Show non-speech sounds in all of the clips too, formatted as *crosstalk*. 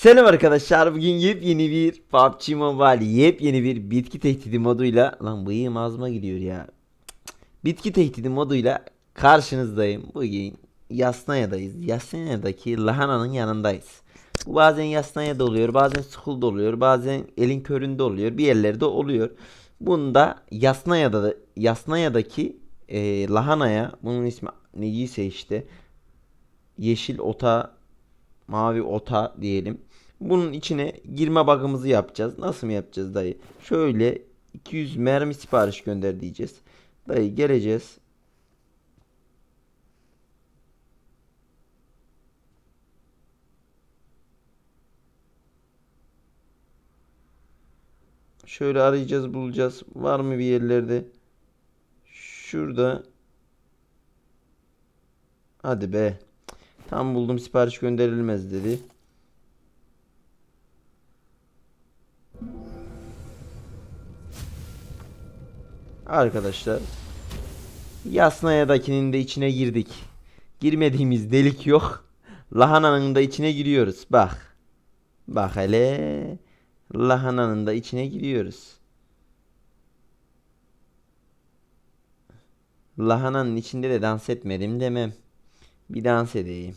Selam arkadaşlar bugün yepyeni bir PUBG Mobile yepyeni bir bitki tehdidi moduyla lan bıyığım ağzıma gidiyor ya. Bitki tehdidi moduyla karşınızdayım. Bugün Yasnaya'dayız. Yasnaya'daki lahananın yanındayız. Bu bazen Yasnaya'da oluyor bazen Skull'da oluyor bazen elin köründe oluyor bir yerlerde oluyor. Bunda Yasnaya'da da Yasnaya'daki e, lahanaya bunun ismi neyse işte yeşil ota mavi ota diyelim. Bunun içine girme bug'ımızı yapacağız. Nasıl mı yapacağız dayı? Şöyle 200 mermi sipariş gönder diyeceğiz. Dayı geleceğiz. Şöyle arayacağız bulacağız. Var mı bir yerlerde? Şurada. Hadi be. Tam buldum sipariş gönderilmez dedi. Arkadaşlar Yasnaya'dakinin de içine girdik. Girmediğimiz delik yok. Lahananın da içine giriyoruz. Bak. Bak hele. Lahananın da içine giriyoruz. Lahananın içinde de dans etmedim demem. Bir dans edeyim.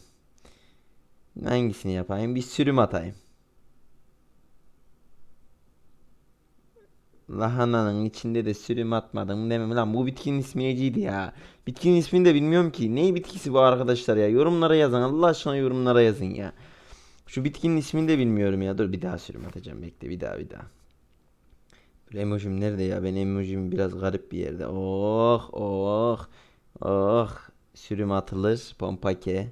Hangisini yapayım? Bir sürüm atayım. Lahananın içinde de sürüm atmadım demem lan bu bitkinin ismi neciydi ya? Bitkinin ismini de bilmiyorum ki. Ne bitkisi bu arkadaşlar ya? Yorumlara yazın. Allah aşkına yorumlara yazın ya. Şu bitkinin ismini de bilmiyorum ya. Dur bir daha sürüm atacağım. Bekle bir daha bir daha. Dur emojim nerede ya? Ben emojim biraz garip bir yerde. Oh oh oh. Sürüm atılır. Pompake.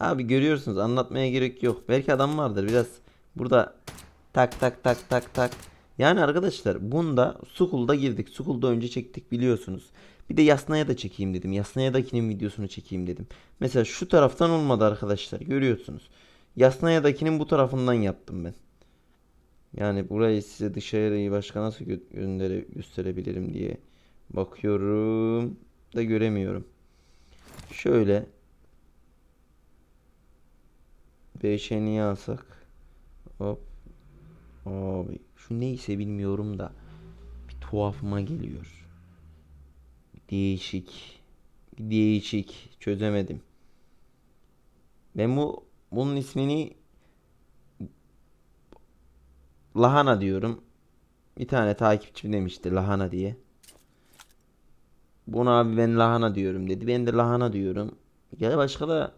Abi görüyorsunuz anlatmaya gerek yok. Belki adam vardır biraz. Burada tak tak tak tak tak. Yani arkadaşlar bunda Sukul'da girdik. Sukul'da önce çektik biliyorsunuz. Bir de Yasnaya da çekeyim dedim. Yasnaya'dakinin videosunu çekeyim dedim. Mesela şu taraftan olmadı arkadaşlar. Görüyorsunuz. Yasnaya'dakinin bu tarafından yaptım ben. Yani burayı size dışarıyı başka nasıl gö- göndere gösterebilirim diye bakıyorum da göremiyorum. Şöyle 5'e niye alsak? Hop. Abi şu neyse bilmiyorum da bir tuhafıma geliyor. Değişik. Değişik. Çözemedim. Ben bu bunun ismini lahana diyorum. Bir tane takipçim demişti lahana diye. Buna abi ben lahana diyorum dedi. Ben de lahana diyorum. Ya başka da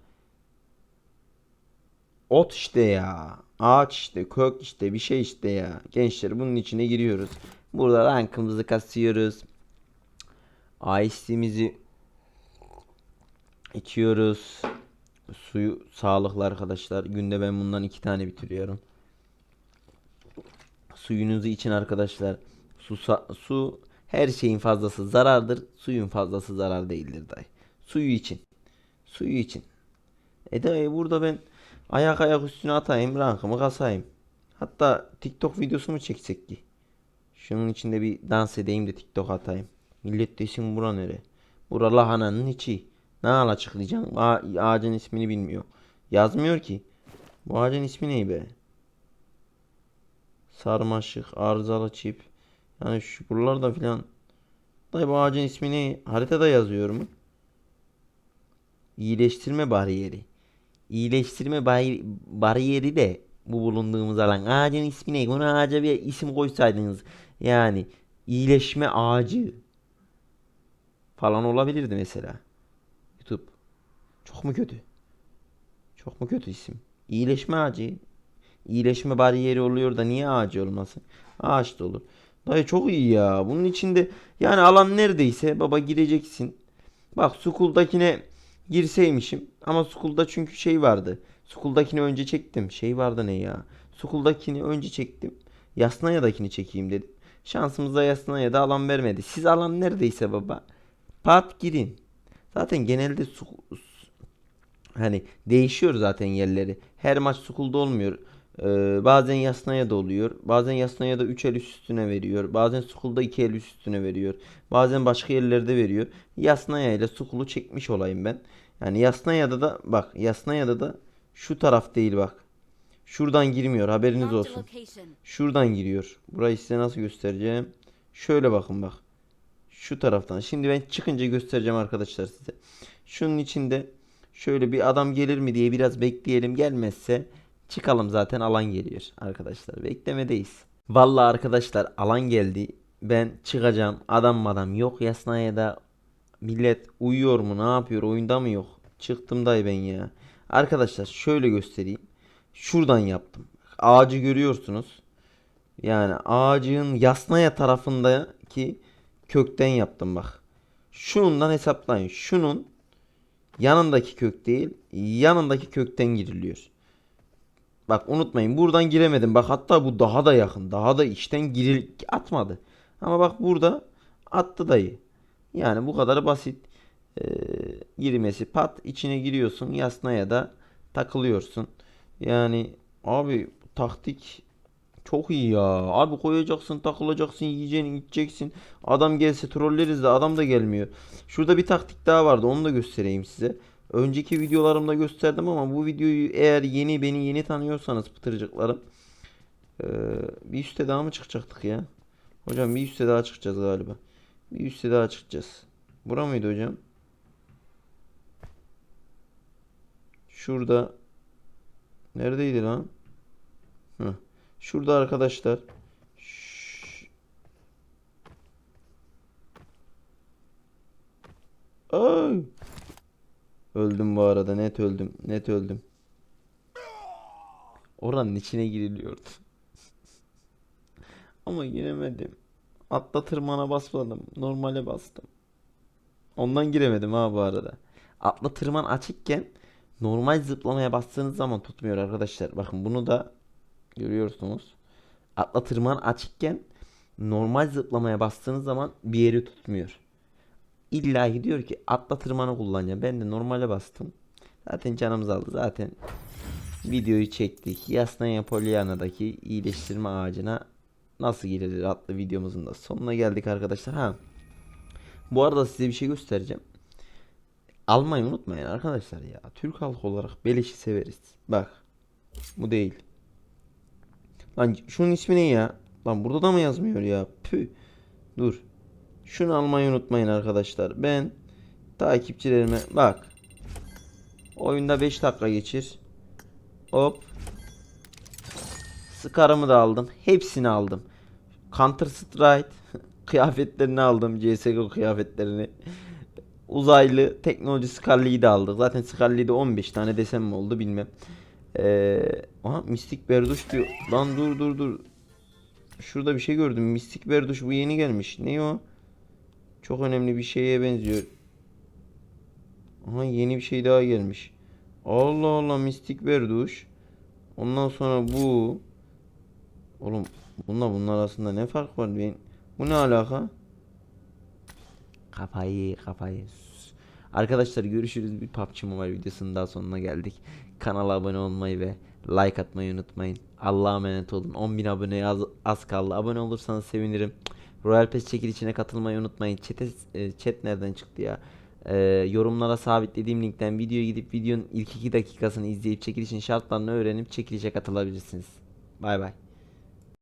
ot işte ya. Ağaç işte, kök işte, bir şey işte ya. Gençler bunun içine giriyoruz. Burada rankımızı kasıyoruz. Ice'imizi içiyoruz. Suyu sağlıklı arkadaşlar. Günde ben bundan iki tane bitiriyorum. Suyunuzu için arkadaşlar. Su, su her şeyin fazlası zarardır. Suyun fazlası zarar değildir dayı. Suyu için. Suyu için. E dayı burada ben ayak ayak üstüne atayım rankımı kasayım. Hatta TikTok videosu mu çeksek ki? Şunun içinde bir dans edeyim de TikTok atayım. Millet desin bura nere? Bura lahananın içi. Ne al açıklayacağım? A- ağacın ismini bilmiyor. Yazmıyor ki. Bu ağacın ismi ne be? Sarmaşık, arızalı çip. Yani şu buralarda filan. Dayı bu ağacın ismi ne? Haritada yazıyor mu? İyileştirme bariyeri. İyileştirme bari- bariyeri de bu bulunduğumuz alan. Ağacın ismi ne? Ona ağaca bir isim koysaydınız. Yani iyileşme ağacı falan olabilirdi mesela. YouTube. Çok mu kötü? Çok mu kötü isim? İyileşme ağacı. İyileşme bariyeri oluyor da niye ağacı olmasın? Ağaç da olur. Dayı çok iyi ya. Bunun içinde yani alan neredeyse baba gireceksin. Bak School'dakine girseymişim. Ama School'da çünkü şey vardı. School'dakini önce çektim. Şey vardı ne ya? School'dakini önce çektim. Yasnaya'dakini çekeyim dedim. Şansımıza Yasnaya'da alan vermedi. Siz alan neredeyse baba. Pat girin. Zaten genelde su, Hani değişiyor zaten yerleri. Her maç Sukul'da olmuyor. Ee, bazen Yasnaya'da oluyor. Bazen Yasnaya'da 3 el üst üstüne veriyor. Bazen Sukul'da 2 el üst üstüne veriyor. Bazen başka yerlerde veriyor. Yasnaya ile Sukul'u çekmiş olayım ben. Yani Yasnaya'da da bak Yasnaya'da da şu taraf değil bak. Şuradan girmiyor haberiniz olsun. Şuradan giriyor. Burayı size nasıl göstereceğim? Şöyle bakın bak. Şu taraftan. Şimdi ben çıkınca göstereceğim arkadaşlar size. Şunun içinde şöyle bir adam gelir mi diye biraz bekleyelim. Gelmezse çıkalım zaten alan geliyor arkadaşlar. Beklemedeyiz. Vallahi arkadaşlar alan geldi. Ben çıkacağım. Adam madam yok yasnaya da millet uyuyor mu ne yapıyor oyunda mı yok. Çıktım dayı ben ya. Arkadaşlar şöyle göstereyim. Şuradan yaptım. Ağacı görüyorsunuz. Yani ağacın yasnaya tarafındaki kökten yaptım bak. Şunundan hesaplayın. Şunun yanındaki kök değil, yanındaki kökten giriliyor. Bak unutmayın buradan giremedim. Bak hatta bu daha da yakın. Daha da içten giril atmadı. Ama bak burada attı dayı. Yani bu kadar basit. Ee, girmesi pat içine giriyorsun yasnaya da takılıyorsun. Yani abi taktik çok iyi ya. Abi koyacaksın, takılacaksın, yiyeceksin, içeceksin. Adam gelse trolleriz de adam da gelmiyor. Şurada bir taktik daha vardı. Onu da göstereyim size. Önceki videolarımda gösterdim ama bu videoyu eğer yeni beni yeni tanıyorsanız pıtırcıklarım eee, bir üste daha mı çıkacaktık ya? Hocam bir üste daha çıkacağız galiba. Bir üste daha çıkacağız. Bura mıydı hocam? Şurada neredeydi lan? Heh. Şurada arkadaşlar. Şş. Ay. Öldüm bu arada. Net öldüm. Net öldüm. Oranın içine giriliyordu. *laughs* Ama giremedim. Atla tırmana basmadım. Normale bastım. Ondan giremedim ha bu arada. Atla tırman açıkken normal zıplamaya bastığınız zaman tutmuyor arkadaşlar. Bakın bunu da görüyorsunuz. Atla tırman açıkken normal zıplamaya bastığınız zaman bir yeri tutmuyor. İlla diyor ki atla tırmanı kullanacağım. Ben de normale bastım. Zaten canımız aldı. Zaten videoyu çektik. Yasnaya Polyana'daki iyileştirme ağacına nasıl girilir adlı videomuzun da sonuna geldik arkadaşlar. Ha. Bu arada size bir şey göstereceğim. Almayı unutmayın arkadaşlar ya. Türk halkı olarak beleşi severiz. Bak. Bu değil. Lan şunun ismi ne ya? Lan burada da mı yazmıyor ya? Püh. Dur. Şunu almayı unutmayın arkadaşlar. Ben takipçilerime bak. Oyunda 5 dakika geçir. Hop. Scar'ımı da aldım. Hepsini aldım. Counter Strike *laughs* kıyafetlerini aldım. CSGO kıyafetlerini. Uzaylı teknoloji Scarlet'i de aldık. Zaten Scarlet'de 15 tane desem mi oldu bilmem. Ee, aha Mistik Berduş diyor. Lan dur dur dur. Şurada bir şey gördüm. Mistik Berduş bu yeni gelmiş. Ne o? Çok önemli bir şeye benziyor. Aha yeni bir şey daha gelmiş. Allah Allah Mistik Berduş. Ondan sonra bu. Oğlum bununla bunlar arasında ne fark var? Ben... Bu ne alaka? Kafayı kafayı. Arkadaşlar görüşürüz. Bir PUBG Mobile videosunun daha sonuna geldik. Kanala abone olmayı ve like atmayı unutmayın. Allah'a emanet olun. 10.000 aboneye az, az kaldı. Abone olursanız sevinirim. Royal Pass çekilişine katılmayı unutmayın. Chat'e, e, chat nereden çıktı ya? E, yorumlara sabitlediğim linkten videoya gidip videonun ilk 2 dakikasını izleyip çekilişin şartlarını öğrenip çekilişe katılabilirsiniz. Bay bay.